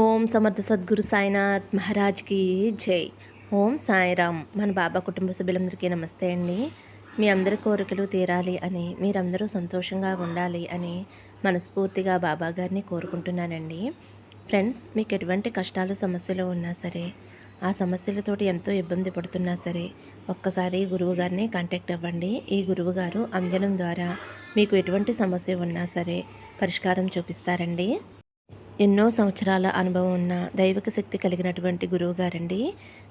ఓం సమర్థ సద్గురు సాయినాథ్ మహారాజ్కి జై. ఓం సాయిరామ్. మన బాబా కుటుంబ సభ్యులందరికీ నమస్తే అండి. మీ అందరి కోరికలు తీరాలి అని మీరందరూ సంతోషంగా ఉండాలి అని మనస్ఫూర్తిగా బాబా గారిని కోరుకుంటున్నానండి. ఫ్రెండ్స్ మీకు ఎటువంటి కష్టాలు సమస్యలు ఉన్నా సరే ఆ సమస్యలతోటి ఎంతో ఇబ్బంది పడుతున్నా సరే ఒక్కసారి గురువు గారిని కాంటాక్ట్ అవ్వండి. ఈ గురువు గారు అంజనం ద్వారా మీకు ఎటువంటి సమస్య ఉన్నా సరే పరిష్కారం చూపిస్తారండి. ఎన్నో సంవత్సరాల అనుభవం ఉన్న దైవిక శక్తి కలిగినటువంటి గురువు గారండి.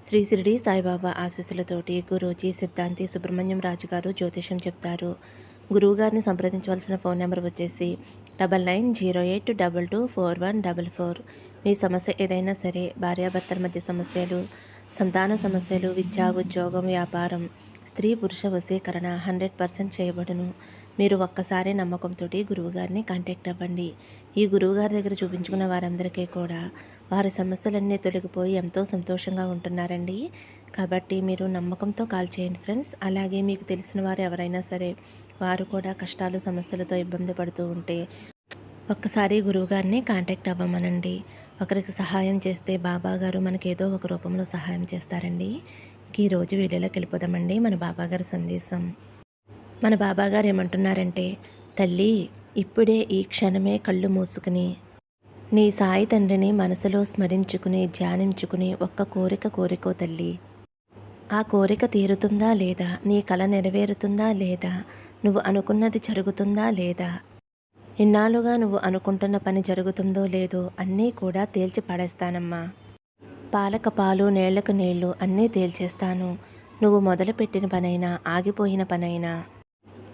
శ్రీ షిరిడి సాయిబాబా ఆశీస్సులతోటి గురూజీ సిద్ధాంతి సుబ్రహ్మణ్యం రాజు గారు జ్యోతిషం చెప్తారు. గురువు గారిని సంప్రదించవలసిన ఫోన్ నెంబర్ వచ్చేసి double nine zero eight double two four one double four. మీ సమస్య ఏదైనా సరే భార్యాభర్తల మధ్య సమస్యలు సంతాన సమస్యలు విద్యా ఉద్యోగం వ్యాపారం స్త్రీ పురుష వశీకరణ హండ్రెడ్ పర్సెంట్ చేయబడును. మీరు ఒక్కసారి నమ్మకంతో గురువుగారిని కాంటాక్ట్ అవ్వండి. ఈ గురువుగారి దగ్గర చూపించుకున్న వారందరికీ కూడా వారి సమస్యలన్నీ తొలగిపోయి ఎంతో సంతోషంగా ఉంటున్నారండి. కాబట్టి మీరు నమ్మకంతో కాల్ చేయండి ఫ్రెండ్స్. అలాగే మీకు తెలిసిన వారు ఎవరైనా సరే వారు కూడా కష్టాలు సమస్యలతో ఇబ్బంది పడుతూ ఉంటే ఒక్కసారి గురువుగారిని కాంటాక్ట్ అవ్వమనండి. ఒకరికి సహాయం చేస్తే బాబా గారు మనకి ఏదో ఒక రూపంలో సహాయం చేస్తారండి. ఈరోజు వీడియోలోకి వెళ్ళిపోదామండి. మన బాబాగారి సందేశం. మన బాబాగారు ఏమంటున్నారంటే తల్లి ఇప్పుడే ఈ క్షణమే కళ్ళు మూసుకుని నీ సాయి తండ్రిని మనసులో స్మరించుకుని ధ్యానించుకుని ఒక్క కోరిక కోరికో తల్లి. ఆ కోరిక తీరుతుందా లేదా? నీ కళ నెరవేరుతుందా లేదా? నువ్వు అనుకున్నది జరుగుతుందా లేదా? ఇన్నాళ్ళుగా నువ్వు అనుకుంటున్న పని జరుగుతుందో లేదో అన్నీ కూడా తేల్చి పడేస్తానమ్మా. పాలక పాలు నేళ్ళకు నీళ్ళు అన్నీ తేల్చేస్తాను. నువ్వు మొదలుపెట్టిన పనైనా ఆగిపోయిన పనైనా.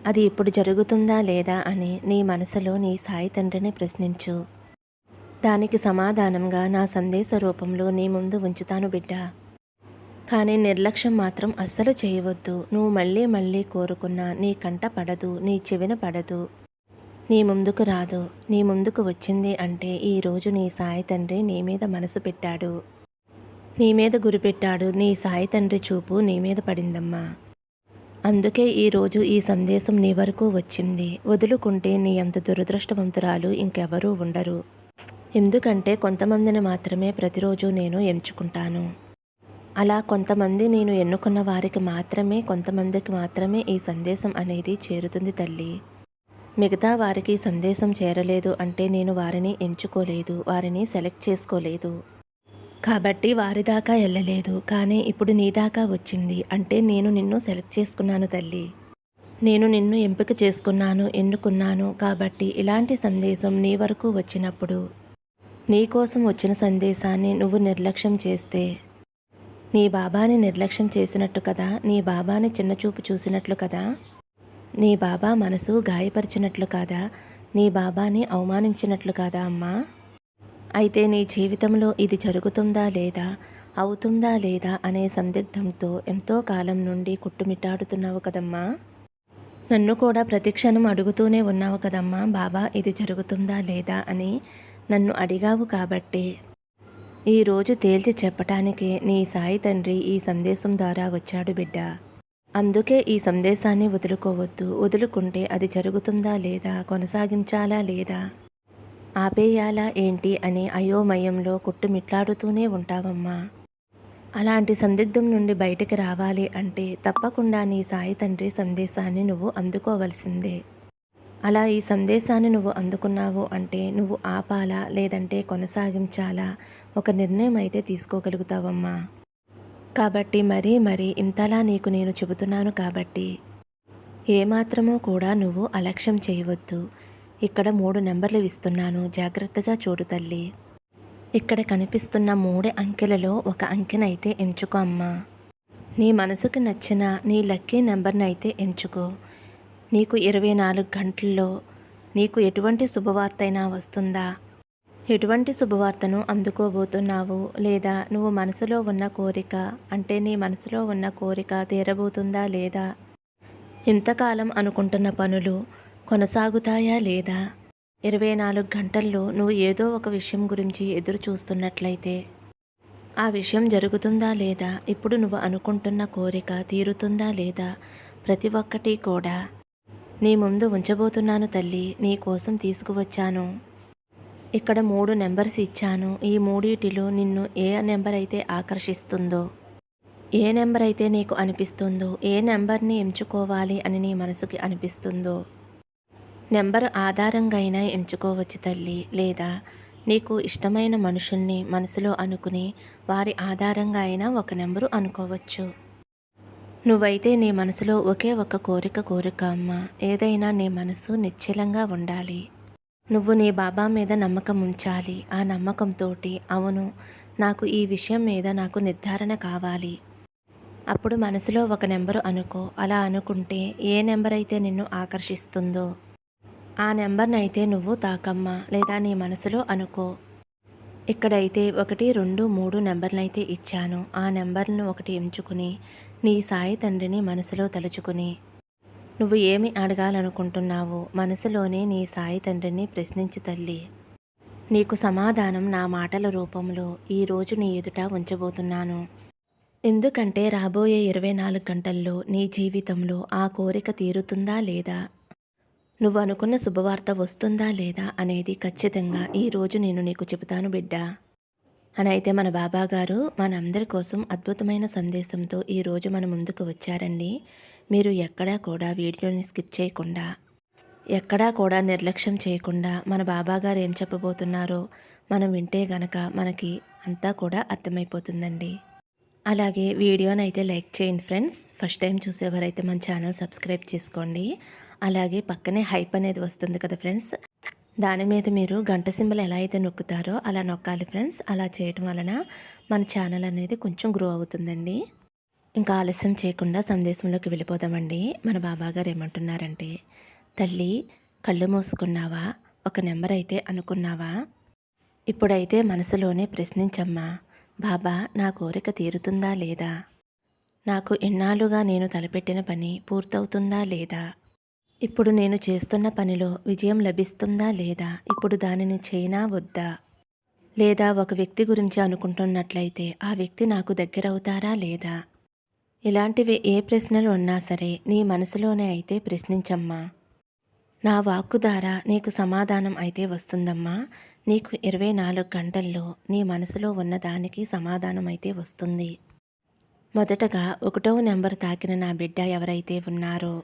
అది ఇప్పుడు జరుగుతుందా లేదా అని నీ మనసులో నీ సాయి తండ్రిని ప్రశ్నించు. దానికి సమాధానంగా నా సందేశ రూపంలో నీ ముందు ఉంచుతాను బిడ్డ. కానీ నిర్లక్ష్యం మాత్రం అస్సలు చేయవద్దు. నువ్వు మళ్ళీ మళ్ళీ కోరుకున్నా నీ కంట పడదు నీ చెవిన పడదు. నీ ముందుకు రాదు. నీ ముందుకు వచ్చింది అంటే ఈరోజు నీ సాయి తండ్రి నీ మీద మనసు పెట్టాడు. నీ మీద గురి పెట్టాడు. నీ సాయి తండ్రి చూపు నీ మీద పడిందమ్మా. అందుకే ఈరోజు ఈ సందేశం నీ వరకు వచ్చింది. వదులుకుంటే నీ అంత దురదృష్టవంతురాలు ఇంకెవరూ ఉండరు. ఎందుకంటే కొంతమందిని మాత్రమే ప్రతిరోజు నేను ఎంచుకుంటాను. అలా కొంతమంది నేను ఎన్నుకున్న వారికి మాత్రమే కొంతమందికి మాత్రమే ఈ సందేశం అనేది చేరుతుంది తల్లి. మిగతా వారికి సందేశం చేరలేదు అంటే నేను వారిని ఎంచుకోలేదు వారిని సెలెక్ట్ చేసుకోలేదు. కాబట్టి వారి దాకా వెళ్ళలేదు కానీ ఇప్పుడు నీ దాకా వచ్చింది. అంటే నేను నిన్ను సెలెక్ట్ చేసుకున్నాను తల్లి. నేను నిన్ను ఎంపిక చేసుకున్నాను ఎన్నుకున్నాను కాబట్టి ఇలాంటి సందేశం నీ వరకు వచ్చినప్పుడు నీ కోసం వచ్చిన సందేశాన్ని నువ్వు నిర్లక్ష్యం చేస్తే నీ బాబాని నిర్లక్ష్యం చేసినట్టు కదా? నీ బాబాని చిన్నచూపు చూసినట్లు కదా? నీ బాబా మనసు గాయపరిచినట్లు కాదా? నీ బాబాని అవమానించినట్లు కాదా అమ్మా? అయితే నీ జీవితంలో ఇది జరుగుతుందా లేదా? అవుతుందా లేదా అనే సందిగ్ధంతో ఎంతో కాలం నుండి కుట్టుమిట్టాడుతున్నావు కదమ్మా. నన్ను కూడా ప్రతిక్షణం అడుగుతూనే ఉన్నావు కదమ్మా. బాబా ఇది జరుగుతుందా లేదా అని నన్ను అడిగావు కాబట్టి. ఈరోజు తేల్చి చెప్పటానికే నీ సాయి తండ్రి ఈ సందేశం ద్వారా వచ్చాడు బిడ్డ. అందుకే ఈ సందేశాన్ని వదులుకోవద్దు. వదులుకుంటే అది జరుగుతుందా లేదా? కొనసాగించాలా లేదా? ఆపేయాలా ఏంటి అని అయోమయంలో కొట్టుమిట్లాడుతూనే ఉంటావమ్మా. అలాంటి సందిగ్ధం నుండి బయటికి రావాలి అంటే తప్పకుండా నీ సాయి తండ్రి సందేశాన్ని నువ్వు అందుకోవలసిందే. అలా ఈ సందేశాన్ని నువ్వు అందుకున్నావు అంటే నువ్వు ఆపాలా లేదంటే కొనసాగించాలా ఒక నిర్ణయం అయితే తీసుకోగలుగుతావమ్మా. కాబట్టి మరీ మరీ ఇంతలా నీకు నేను చెబుతున్నాను కాబట్టి. ఏమాత్రమో కూడా నువ్వు అలక్ష్యం చేయవద్దు. ఇక్కడ మూడు నెంబర్లు ఇస్తున్నాను. జాగ్రత్తగా చూడు తల్లి. ఇక్కడ కనిపిస్తున్న మూడు అంకెలలో ఒక అంకెనైతే ఎంచుకో అమ్మా. నీ మనసుకు నచ్చిన నీ లక్కీ నెంబర్ని అయితే ఎంచుకో. నీకు ఇరవై నాలుగు గంటల్లో నీకు ఎటువంటి శుభవార్త అయినా వస్తుందా? ఎటువంటి శుభవార్తను అందుకోబోతున్నావు? లేదా నువ్వు మనసులో ఉన్న కోరిక అంటే నీ మనసులో ఉన్న కోరిక తీరబోతుందా లేదా? ఇంతకాలం అనుకుంటున్న పనులు కొనసాగుతాయా లేదా? ఇరవై నాలుగు గంటల్లో నువ్వు ఏదో ఒక విషయం గురించి ఎదురు చూస్తున్నట్లయితే. ఆ విషయం జరుగుతుందా లేదా? ఇప్పుడు నువ్వు అనుకుంటున్న కోరిక తీరుతుందా లేదా? ప్రతి ఒక్కటి కూడా. నీ ముందు ఉంచబోతున్నాను తల్లి నీ కోసం తీసుకువచ్చాను. ఇక్కడ మూడు నెంబర్స్ ఇచ్చాను. ఈ మూడిటిలో నిన్ను ఏ నెంబర్ అయితే ఆకర్షిస్తుందో ఏ నెంబర్ అయితే నీకు అనిపిస్తుందో ఏ నెంబర్ని ఎంచుకోవాలి అని నీ మనసుకి అనిపిస్తుందో నెంబర్ ఆధారంగా అయినా ఎంచుకోవచ్చు తల్లి. లేదా నీకు ఇష్టమైన మనుషుల్ని మనసులో అనుకుని వారి ఆధారంగా అయినా ఒక నెంబరు అనుకోవచ్చు. నువ్వైతే నీ మనసులో ఒకే ఒక కోరిక కోరిక అమ్మ. ఏదైనా నీ మనసు నిశ్చలంగా ఉండాలి. నువ్వు నీ బాబా మీద నమ్మకం ఉంచాలి. ఆ నమ్మకంతో అవును నాకు ఈ విషయం మీద నాకు నిర్ధారణ కావాలి. అప్పుడు మనసులో ఒక నెంబరు అనుకో. అలా అనుకుంటే ఏ నెంబర్ అయితే నిన్ను ఆకర్షిస్తుందో ఆ నెంబర్ని అయితే నువ్వు తాకమ్మా లేదా నీ మనసులో అనుకో. ఇక్కడైతే ఒకటి రెండు మూడు నెంబర్లైతే ఇచ్చాను. ఆ నెంబర్ను ఒకటి ఎంచుకుని నీ సాయి తండ్రిని మనసులో తలుచుకుని. నువ్వు ఏమి అడగాలనుకుంటున్నావో? మనసులోనే నీ సాయి తండ్రిని ప్రశ్నించు తల్లి. నీకు సమాధానం నా మాటల రూపంలో ఈరోజు నీ ఎదుట ఉంచబోతున్నాను. ఎందుకంటే రాబోయే ఇరవై నాలుగు గంటల్లో నీ జీవితంలో ఆ కోరిక తీరుతుందా లేదా? నువ్వు అనుకున్న శుభవార్త వస్తుందా లేదా అనేది ఖచ్చితంగా ఈరోజు నేను నీకు చెబుతాను బిడ్డా. అని అయితే మన బాబా గారు మనందరి కోసం అద్భుతమైన సందేశంతో ఈరోజు మన ముందుకు వచ్చారండి. మీరు ఎక్కడా కూడా వీడియోని స్కిప్ చేయకుండా ఎక్కడా కూడా నిర్లక్ష్యం చేయకుండా మన బాబా గారు ఏం చెప్పబోతున్నారో మనం వింటే గనక మనకి అంతా కూడా అర్థమైపోతుందండి. అలాగే వీడియోని అయితే లైక్ చేయండి ఫ్రెండ్స్. ఫస్ట్ టైం చూసేవారైతే మన ఛానల్ సబ్స్క్రైబ్ చేసుకోండి. అలాగే పక్కనే హైప్ అనేది వస్తుంది కదా ఫ్రెండ్స్. దాని మీద మీరు గంట సింబల్ ఎలా అయితే నొక్కుతారో అలా నొక్కాలి ఫ్రెండ్స్. అలా చేయటం వలన మన ఛానల్ అనేది కొంచెం గ్రో అవుతుందండి. ఇంకా ఆలస్యం చేయకుండా సందేశంలోకి వెళ్ళిపోదామండి. మన బాబా గారు ఏమంటున్నారంటే తల్లి కళ్ళు మూసుకున్నావా? ఒక నెంబర్ అయితే అనుకున్నావా? ఇప్పుడైతే మనసులోనే ప్రశ్నించమ్మా. బాబా నా కోరిక తీరుతుందా లేదా? నాకు ఎన్నాళ్ళుగా నేను తలపెట్టిన పని పూర్తవుతుందా లేదా? ఇప్పుడు నేను చేస్తున్న పనిలో విజయం లభిస్తుందా లేదా? ఇప్పుడు దానిని చేయనా వద్దా? లేదా ఒక వ్యక్తి గురించి అనుకుంటున్నట్లయితే ఆ వ్యక్తి నాకు దగ్గరవుతారా లేదా? ఇలాంటివి ఏ ప్రశ్నలు ఉన్నా సరే నీ మనసులోనే అయితే ప్రశ్నించమ్మా. నా వాక్కు ద్వారా నీకు సమాధానం అయితే వస్తుందమ్మా. నీకు ఇరవై నాలుగు గంటల్లో నీ మనసులో ఉన్న దానికి సమాధానం అయితే వస్తుంది. మొదటగా ఒకటవ నెంబర్ తాకిన నా బిడ్డ ఎవరైతే ఉన్నారో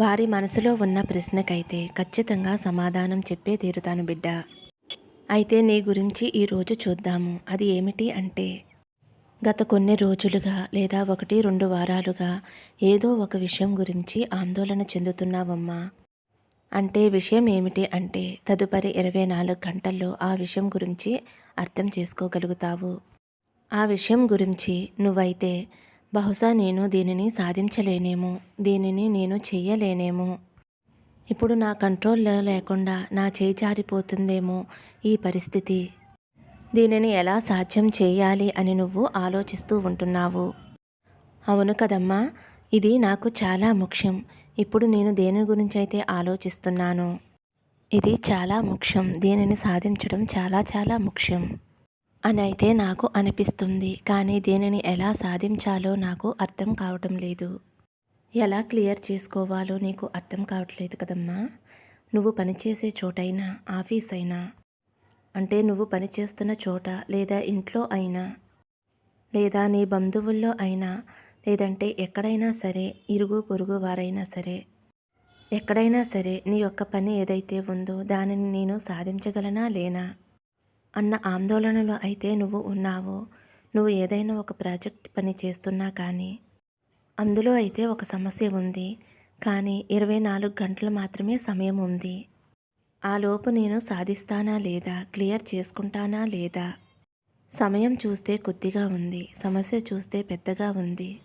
వారి మనసులో ఉన్న ప్రశ్నకైతే ఖచ్చితంగా సమాధానం చెప్పే తీరుతాను బిడ్డ. అయితే నీ గురించి ఈరోజు చూద్దాము. అది ఏమిటి అంటే గత కొన్ని రోజులుగా లేదా ఒకటి రెండు వారాలుగా ఏదో ఒక విషయం గురించి ఆందోళన చెందుతున్నావమ్మా. అంటే విషయం ఏమిటి అంటే తదుపరి ఇరవై నాలుగు గంటల్లో ఆ విషయం గురించి అర్థం చేసుకోగలుగుతావు. ఆ విషయం గురించి నువ్వైతే బహుశా నేను దీనిని సాధించలేనేమో దీనిని నేను చెయ్యలేనేమో. ఇప్పుడు నా కంట్రోల్లో లేకుండా నా చేయి జారిపోతుందేమో ఈ పరిస్థితి. దీనిని ఎలా సాధ్యం చేయాలి అని నువ్వు ఆలోచిస్తూ ఉంటున్నావు. అవును కదమ్మా ఇది నాకు చాలా ముఖ్యం. ఇప్పుడు నేను దేని గురించి అయితే ఆలోచిస్తున్నాను. ఇది చాలా ముఖ్యం. దీనిని సాధించడం చాలా చాలా ముఖ్యం. అని అయితే నాకు అనిపిస్తుంది కానీ దీనిని ఎలా సాధించాలో నాకు అర్థం కావటం లేదు. ఎలా క్లియర్ చేసుకోవాలో నీకు అర్థం కావట్లేదు కదమ్మా. నువ్వు పనిచేసే చోటైనా ఆఫీస్ అయినా అంటే నువ్వు పనిచేస్తున్న చోట లేదా ఇంట్లో అయినా లేదా నీ బంధువుల్లో అయినా లేదంటే ఎక్కడైనా సరే ఇరుగు పొరుగు వారైనా సరే ఎక్కడైనా సరే నీ యొక్క పని ఏదైతే ఉందో దానిని నేను సాధించగలనా లేనా? అన్న ఆందోళనలో అయితే నువ్వు ఉన్నావో నువ్వు ఏదైనా ఒక ప్రాజెక్ట్ పని చేస్తున్నా కానీ. అందులో అయితే ఒక సమస్య ఉంది కానీ ఇరవై నాలుగు గంటలు మాత్రమే సమయం ఉంది. ఆ లోపు నేను సాధిస్తానా లేదా క్లియర్ చేసుకుంటానా లేదా? సమయం చూస్తే కొద్దిగా ఉంది సమస్య చూస్తే పెద్దగా ఉంది.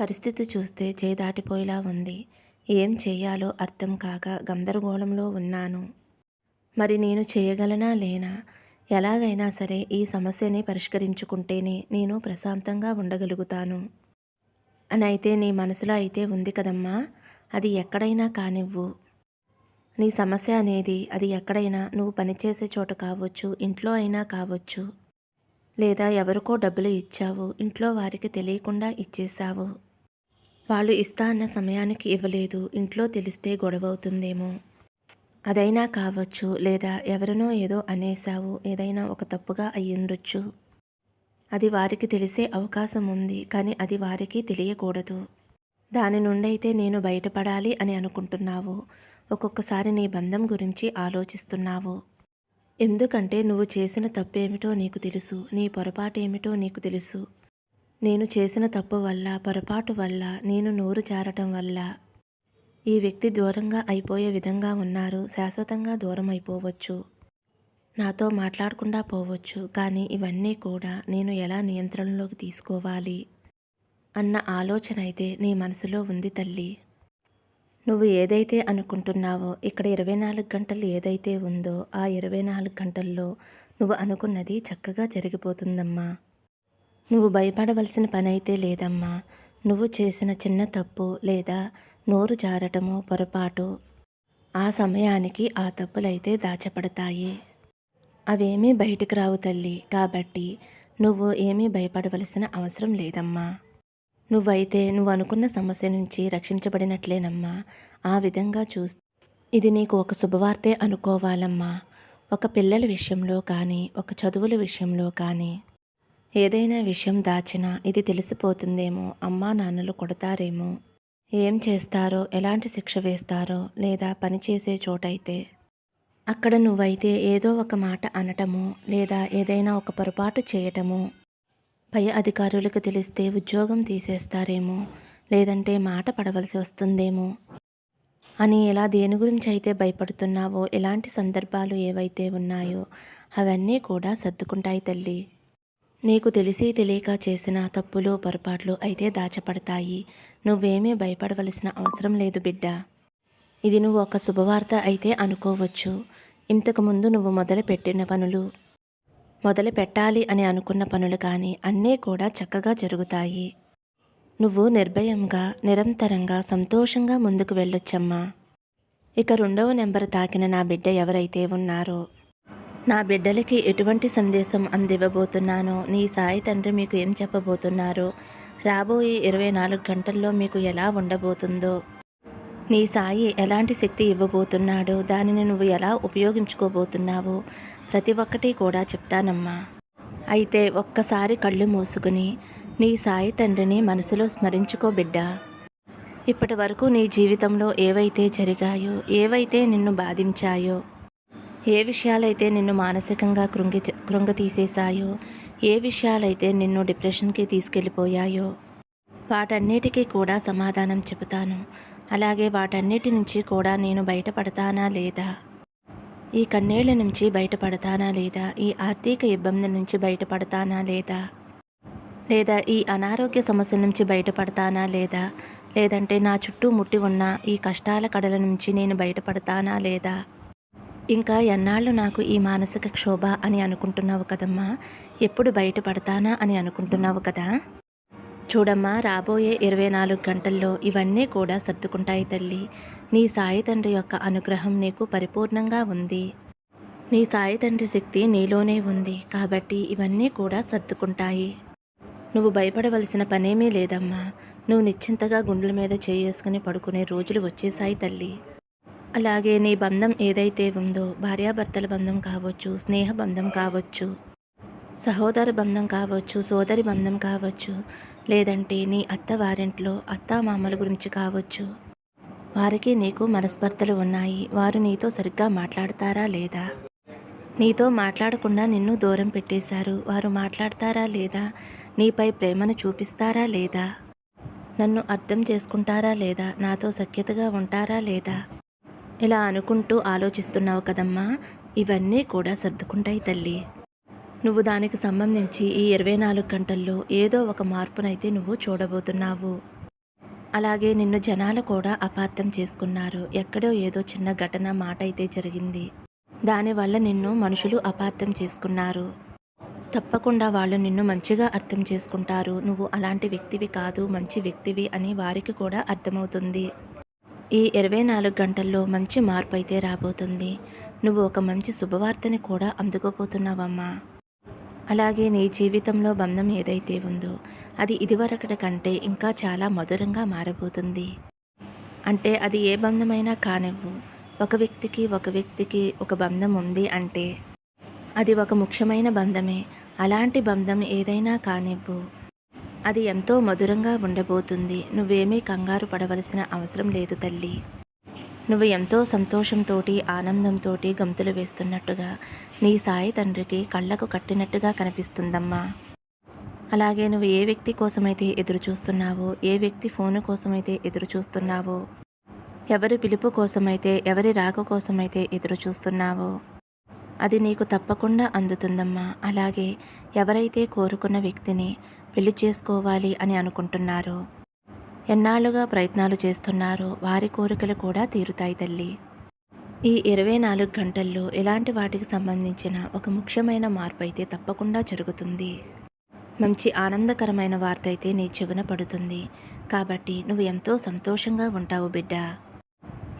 పరిస్థితి చూస్తే చేదాటిపోయేలా ఉంది. ఏం చేయాలో అర్థం కాక గందరగోళంలో ఉన్నాను. మరి నేను చేయగలనా లేనా? ఎలాగైనా సరే ఈ సమస్యని పరిష్కరించుకుంటేనే నేను ప్రశాంతంగా ఉండగలుగుతాను. అని అయితే నీ మనసులో అయితే ఉంది కదమ్మా అది ఎక్కడైనా కానివ్వు. నీ సమస్య అనేది అది ఎక్కడైనా నువ్వు పనిచేసే చోట కావచ్చు ఇంట్లో అయినా కావచ్చు. లేదా ఎవరికో డబ్బులు ఇచ్చావు ఇంట్లో వారికి తెలియకుండా ఇచ్చేశావు. వాళ్ళు ఇస్తా అన్న సమయానికి ఇవ్వలేదు ఇంట్లో తెలిస్తే గొడవ అవుతుందేమో అదైనా కావచ్చు లేదా ఎవరినో ఏదో అనేశావు ఏదైనా ఒక తప్పుగా అయ్యుండొచ్చు. అది వారికి తెలిసే అవకాశం ఉంది కానీ అది వారికి తెలియకూడదు. దాని నుండైతే నేను బయటపడాలి అని అనుకుంటున్నావు. ఒక్కొక్కసారి నీ బంధం గురించి ఆలోచిస్తున్నావు. ఎందుకంటే నువ్వు చేసిన తప్పేమిటో నీకు తెలుసు నీ పొరపాటేమిటో నీకు తెలుసు. నేను చేసిన తప్పు వల్ల పొరపాటు వల్ల నేను నోరు జారటం వల్ల. ఈ వ్యక్తి దూరంగా అయిపోయే విధంగా ఉన్నారు. శాశ్వతంగా దూరం అయిపోవచ్చు. నాతో మాట్లాడకుండా పోవచ్చు. కానీ ఇవన్నీ కూడా నేను ఎలా నియంత్రణలోకి తీసుకోవాలి? అన్న ఆలోచన అయితే నీ మనసులో ఉంది తల్లి. నువ్వు ఏదైతే అనుకుంటున్నావో ఇక్కడ ఇరవై నాలుగు గంటలు ఏదైతే ఉందో ఆ ఇరవై నాలుగు గంటల్లో నువ్వు అనుకున్నది చక్కగా జరిగిపోతుందమ్మా. నువ్వు భయపడవలసిన పని అయితే లేదమ్మా. నువ్వు చేసిన చిన్న తప్పు లేదా నోరు జారటము పొరపాటు ఆ సమయానికి ఆ తప్పులైతే దాచపడతాయి. అవేమీ బయటికి రావు తల్లి. కాబట్టి నువ్వు ఏమీ భయపడవలసిన అవసరం లేదమ్మా. నువ్వైతే నువ్వు అనుకున్న సమస్య నుంచి రక్షించబడినట్లేనమ్మా. ఆ విధంగా చూ ఇది నీకు ఒక శుభవార్తే అనుకోవాలమ్మా. ఒక పిల్లల విషయంలో కానీ ఒక చదువుల విషయంలో కానీ. ఏదైనా విషయం దాచినా ఇది తెలిసిపోతుందేమో అమ్మా నాన్నలు కొడతారేమో. ఏం చేస్తారో ఎలాంటి శిక్ష వేస్తారో లేదా పనిచేసే చోటైతే. అక్కడ నువ్వైతే ఏదో ఒక మాట అనటము లేదా ఏదైనా ఒక పొరపాటు చేయటము పై అధికారులకు తెలిస్తే ఉద్యోగం తీసేస్తారేమో లేదంటే మాట పడవలసి వస్తుందేమో అని ఎలా దేని గురించి అయితే భయపడుతున్నావో ఎలాంటి సందర్భాలు ఏవైతే ఉన్నాయో అవన్నీ కూడా సర్దుకుంటాయి తల్లి. నీకు తెలిసి తెలియక చేసిన తప్పులు పొరపాట్లు అయితే దాచపడతాయి. నువ్వేమీ భయపడవలసిన అవసరం లేదు బిడ్డ. ఇది నువ్వు ఒక శుభవార్త అయితే అనుకోవచ్చు. ఇంతకుముందు నువ్వు మొదలు పెట్టిన పనులు మొదలు పెట్టాలి అని అనుకున్న పనులు కానీ అన్నీ కూడా చక్కగా జరుగుతాయి. నువ్వు నిర్భయంగా నిరంతరంగా సంతోషంగా ముందుకు వెళ్ళొచ్చమ్మా. ఇక రెండవ నెంబర్ తాకిన నా బిడ్డ ఎవరైతే ఉన్నారో నా బిడ్డలకి ఎటువంటి సందేశం అందివ్వబోతున్నానో నీ సాయి తండ్రి మీకు ఏం చెప్పబోతున్నారో? రాబోయే ఇరవై నాలుగు గంటల్లో మీకు ఎలా ఉండబోతుందో? నీ సాయి ఎలాంటి శక్తి ఇవ్వబోతున్నాడో దానిని నువ్వు ఎలా ఉపయోగించుకోబోతున్నావో ప్రతి ఒక్కటి కూడా చెప్తానమ్మా. అయితే ఒక్కసారి కళ్ళు మూసుకుని నీ సాయి తండ్రిని మనసులో స్మరించుకో బిడ్డా. ఇప్పటి వరకు నీ జీవితంలో ఏవైతే జరిగాయో ఏవైతే నిన్ను బాధించాయో ఏ విషయాలైతే నిన్ను మానసికంగా కృంగి కృంగతీసేశాయో ఏ విషయాలైతే నిన్ను డిప్రెషన్కి తీసుకెళ్ళిపోయాయో వాటన్నిటికీ కూడా సమాధానం చెబుతాను. అలాగే వాటన్నిటి నుంచి కూడా నేను బయటపడతానా లేదా? ఈ కన్నీళ్ళ నుంచి బయటపడతానా లేదా? ఈ ఆర్థిక ఇబ్బంది నుంచి బయటపడతానా లేదా? లేదా ఈ అనారోగ్య సమస్య నుంచి బయటపడతానా లేదా? లేదంటే నా చుట్టూ ముట్టి ఉన్న ఈ కష్టాల కడల నుంచి నేను బయటపడతానా లేదా? ఇంకా ఎన్నాళ్ళు నాకు ఈ మానసిక క్షోభ అని అనుకుంటున్నావు కదమ్మా? ఎప్పుడు బయటపడతానా అని అనుకుంటున్నావు కదా? చూడమ్మా రాబోయే ఇరవై నాలుగు గంటల్లో ఇవన్నీ కూడా సర్దుకుంటాయి తల్లి. నీ సాయి తండ్రి యొక్క అనుగ్రహం నీకు పరిపూర్ణంగా ఉంది. నీ సాయి తండ్రి శక్తి నీలోనే ఉంది. కాబట్టి ఇవన్నీ కూడా సర్దుకుంటాయి. నువ్వు భయపడవలసిన పనేమీ లేదమ్మా. నువ్వు నిశ్చింతగా గుండెల మీద చేసుకుని పడుకునే రోజులు వచ్చేసాయి తల్లి. అలాగే నీ బంధం ఏదైతే ఉందో భార్యాభర్తల బంధం కావచ్చు స్నేహ బంధం కావచ్చు సహోదర బంధం కావచ్చు సోదరి బంధం కావచ్చు లేదంటే నీ అత్త వారింట్లో అత్త మామల గురించి కావచ్చు. వారికి నీకు మనస్పర్ధలు ఉన్నాయి. వారు నీతో సరిగ్గా మాట్లాడతారా లేదా? నీతో మాట్లాడకుండా నిన్ను దూరం పెట్టేశారు. వారు మాట్లాడతారా లేదా? నీపై ప్రేమను చూపిస్తారా లేదా? నన్ను అర్థం చేసుకుంటారా లేదా? నాతో సఖ్యతగా ఉంటారా లేదా? ఇలా అనుకుంటూ ఆలోచిస్తున్నావు కదమ్మా. ఇవన్నీ కూడా సర్దుకుంటాయి తల్లి. నువ్వు దానికి సంబంధించి ఈ ఇరవై నాలుగు గంటల్లో ఏదో ఒక మార్పునైతే నువ్వు చూడబోతున్నావు. అలాగే నిన్ను జనాలు కూడా అపార్థం చేసుకున్నారు. ఎక్కడో ఏదో చిన్న ఘటన మాట అయితే జరిగింది. దానివల్ల నిన్ను మనుషులు అపార్థం చేసుకున్నారు. తప్పకుండా వాళ్ళు నిన్ను మంచిగా అర్థం చేసుకుంటారు. నువ్వు అలాంటి వ్యక్తివి కాదు మంచి వ్యక్తివి అని వారికి కూడా అర్థమవుతుంది. ఈ ఇరవై నాలుగు గంటల్లో మంచి మార్పు అయితే రాబోతుంది. నువ్వు ఒక మంచి శుభవార్తని కూడా అందుకోబోతున్నావమ్మా. అలాగే నీ జీవితంలో బంధం ఏదైతే ఉందో అది ఇదివరకటి కంటే ఇంకా చాలా మధురంగా మారబోతుంది. అంటే అది ఏ బంధమైనా కానివ్వు. ఒక వ్యక్తికి ఒక వ్యక్తికి ఒక బంధం ఉంది అంటే అది ఒక ముఖ్యమైన బంధమే. అలాంటి బంధం ఏదైనా కానివ్వు. అది ఎంతో మధురంగా ఉండబోతుంది. నువ్వేమీ కంగారు పడవలసిన అవసరం లేదు తల్లి. నువ్వు ఎంతో సంతోషంతోటి ఆనందంతోటి గంతులు వేస్తున్నట్టుగా నీ సాయి తండ్రికి కళ్ళకు కట్టినట్టుగా కనిపిస్తుందమ్మా. అలాగే నువ్వు ఏ వ్యక్తి కోసమైతే ఎదురు చూస్తున్నావో ఏ వ్యక్తి ఫోను కోసమైతే ఎదురు చూస్తున్నావో ఎవరి పిలుపు కోసమైతే ఎవరి రాక కోసమైతే ఎదురు చూస్తున్నావో అది నీకు తప్పకుండా అందుతుందమ్మా. అలాగే ఎవరైతే కోరుకున్న వ్యక్తిని పెళ్ళి చేసుకోవాలి అని అనుకుంటున్నారు. ఎన్నాళ్ళుగా ప్రయత్నాలు చేస్తున్నారో. వారి కోరికలు కూడా తీరుతాయి తల్లి. ఈ ఇరవై నాలుగు గంటల్లో ఎలాంటి వాటికి సంబంధించిన ఒక ముఖ్యమైన మార్పు అయితే తప్పకుండా జరుగుతుంది. మంచి ఆనందకరమైన వార్త అయితే నీ చెవున పడుతుంది. కాబట్టి నువ్వు ఎంతో సంతోషంగా ఉంటావు బిడ్డ.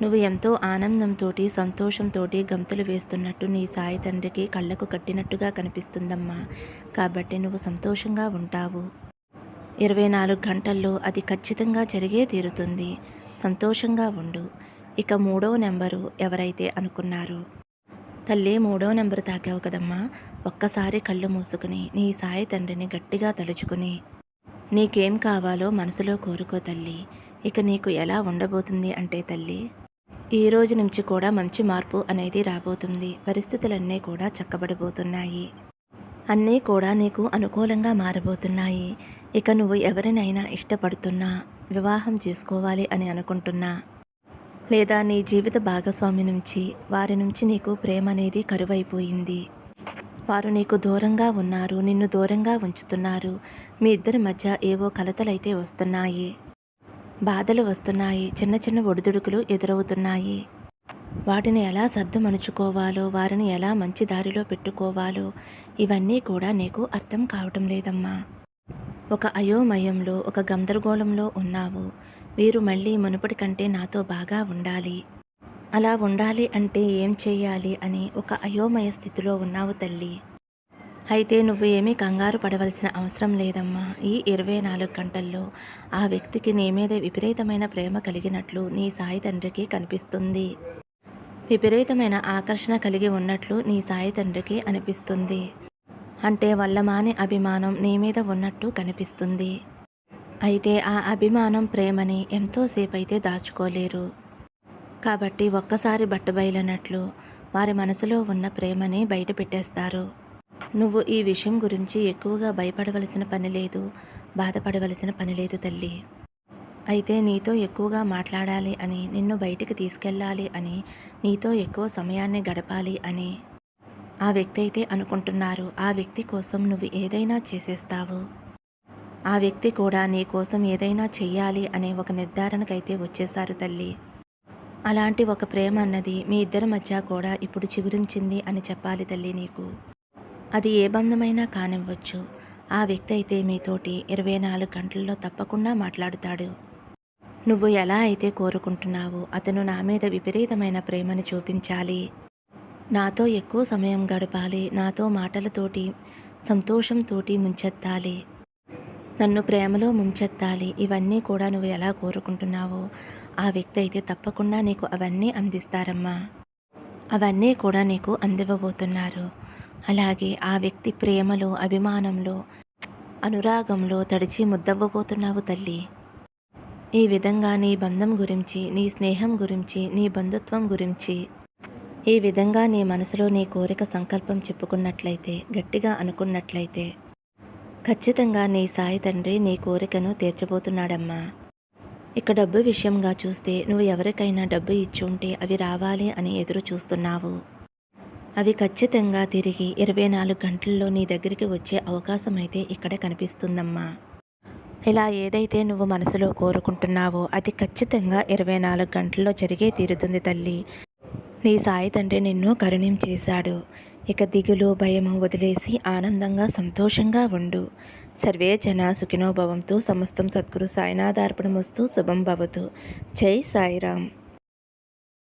నువ్వు ఎంతో ఆనందంతో సంతోషంతో గంతులు వేస్తున్నట్టు నీ సాయి తండ్రికి కళ్ళకు కట్టినట్టుగా కనిపిస్తుందమ్మా. కాబట్టి నువ్వు సంతోషంగా ఉంటావు. ఇరవై నాలుగు గంటల్లో అది ఖచ్చితంగా జరిగే తీరుతుంది. సంతోషంగా ఉండు. ఇక మూడో నెంబరు ఎవరైతే అనుకున్నారో. తల్లి మూడో నెంబరు తాకావు కదమ్మా. ఒక్కసారి కళ్ళు మూసుకుని నీ సాయి తండ్రిని గట్టిగా తలుచుకుని నీకేం కావాలో మనసులో కోరుకో తల్లి. ఇక నీకు ఎలా ఉండబోతుంది అంటే తల్లి ఈ రోజు నుంచి కూడా మంచి మార్పు అనేది రాబోతుంది. పరిస్థితులన్నీ కూడా చక్కబడిపోతున్నాయి అన్నీ కూడా నీకు అనుకూలంగా మారబోతున్నాయి. ఇక నువ్వు ఎవరినైనా ఇష్టపడుతున్నా వివాహం చేసుకోవాలి అని అనుకుంటున్నా లేదా నీ జీవిత భాగస్వామి నుంచి వారి నుంచి నీకు ప్రేమ అనేది కరువైపోయింది. వారు నీకు దూరంగా ఉన్నారు నిన్ను దూరంగా ఉంచుతున్నారు. మీ ఇద్దరి మధ్య ఏవో కలతలైతే వస్తున్నాయి. బాధలు వస్తున్నాయి. చిన్న చిన్న ఒడిదుడుకులు ఎదురవుతున్నాయి. వాటిని ఎలా సర్దుమనుచుకోవాలో వారిని ఎలా మంచి దారిలో పెట్టుకోవాలో ఇవన్నీ కూడా నీకు అర్థం కావటం లేదమ్మా. ఒక అయోమయంలో ఒక గందరగోళంలో ఉన్నావు. వీరు మళ్ళీ మునుపటి కంటే నాతో బాగా ఉండాలి. అలా ఉండాలి అంటే ఏం చేయాలి అని ఒక అయోమయ స్థితిలో ఉన్నావు తల్లి. అయితే నువ్వు ఏమీ కంగారు పడవలసిన అవసరం లేదమ్మా. ఈ ఇరవై నాలుగు గంటల్లో ఆ వ్యక్తికి నీ మీద విపరీతమైన ప్రేమ కలిగినట్లు నీ సాయి తండ్రికి కనిపిస్తుంది. విపరీతమైన ఆకర్షణ కలిగి ఉన్నట్లు నీ సాయి తండ్రికి అనిపిస్తుంది. అంటే వల్లమాని అభిమానం నీ మీద ఉన్నట్టు కనిపిస్తుంది. అయితే ఆ అభిమానం ప్రేమని ఎంతోసేపు అయితే దాచుకోలేరు. కాబట్టి ఒక్కసారి బట్టబయలనట్లు వారి మనసులో ఉన్న ప్రేమని బయట పెట్టేస్తారు నువ్వు ఈ విషయం గురించి ఎక్కువగా భయపడవలసిన పని లేదు. బాధపడవలసిన పని లేదు తల్లి. అయితే నీతో ఎక్కువగా మాట్లాడాలి అని నిన్ను బయటికి తీసుకెళ్ళాలి అని నీతో ఎక్కువ సమయాన్ని గడపాలి అని ఆ వ్యక్తి అయితే అనుకుంటున్నారు. ఆ వ్యక్తి కోసం నువ్వు ఏదైనా చేసేస్తావు. ఆ వ్యక్తి కూడా నీ కోసం ఏదైనా చెయ్యాలి అనే ఒక నిర్ధారణకైతే వచ్చేశారు తల్లి. అలాంటి ఒక ప్రేమ అన్నది మీ ఇద్దరి మధ్య కూడా ఇప్పుడు చిగురించింది అని చెప్పాలి తల్లి నీకు. అది ఏ బంధమైనా కానివ్వచ్చు. ఆ వ్యక్తి అయితే మీతోటి ఇరవై నాలుగు గంటల్లో తప్పకుండా మాట్లాడుతాడు. నువ్వు ఎలా అయితే కోరుకుంటున్నావో అతను నా మీద విపరీతమైన ప్రేమను చూపించాలి. నాతో ఎక్కువ సమయం గడపాలి. నాతో మాటలతోటి సంతోషంతోటి ముంచెత్తాలి. నన్ను ప్రేమలో ముంచెత్తాలి. ఇవన్నీ కూడా నువ్వు ఎలా కోరుకుంటున్నావో ఆ వ్యక్తి అయితే తప్పకుండా నీకు అవన్నీ అందిస్తారమ్మా. అవన్నీ కూడా నీకు అందివ్వబోతున్నారు. అలాగే ఆ వ్యక్తి ప్రేమలో అభిమానంలో అనురాగంలో తడిచి ముద్దవ్వబోతున్నావు తల్లి. ఈ విధంగా నీ బంధం గురించి నీ స్నేహం గురించి నీ బంధుత్వం గురించి ఈ విధంగా నీ మనసులో నీ కోరిక సంకల్పం చెప్పుకున్నట్లయితే గట్టిగా అనుకున్నట్లయితే ఖచ్చితంగా నీ సాయి తండ్రి నీ కోరికను తీర్చబోతున్నాడమ్మా. ఇక డబ్బు విషయంగా చూస్తే నువ్వు ఎవరికైనా డబ్బు ఇచ్చి ఉంటే అవి రావాలి అని ఎదురు చూస్తున్నావు అవి ఖచ్చితంగా తిరిగి ఇరవై నాలుగు గంటల్లో నీ దగ్గరికి వచ్చే అవకాశం అయితే ఇక్కడ కనిపిస్తుందమ్మా. ఇలా ఏదైతే నువ్వు మనసులో కోరుకుంటున్నావో అది ఖచ్చితంగా ఇరవై నాలుగు గంటల్లో జరిగే తీరుతుంది తల్లి. నీ సాయి తండ్రి నిన్ను కరుణ్యం చేశాడు. ఇక దిగులు భయము వదిలేసి ఆనందంగా సంతోషంగా ఉండు. సర్వే జన సుఖినో భవంతు సమస్తం సద్గురు సాయినాథార్పణమస్తు శుభం భవతు. జై సాయిరామ్.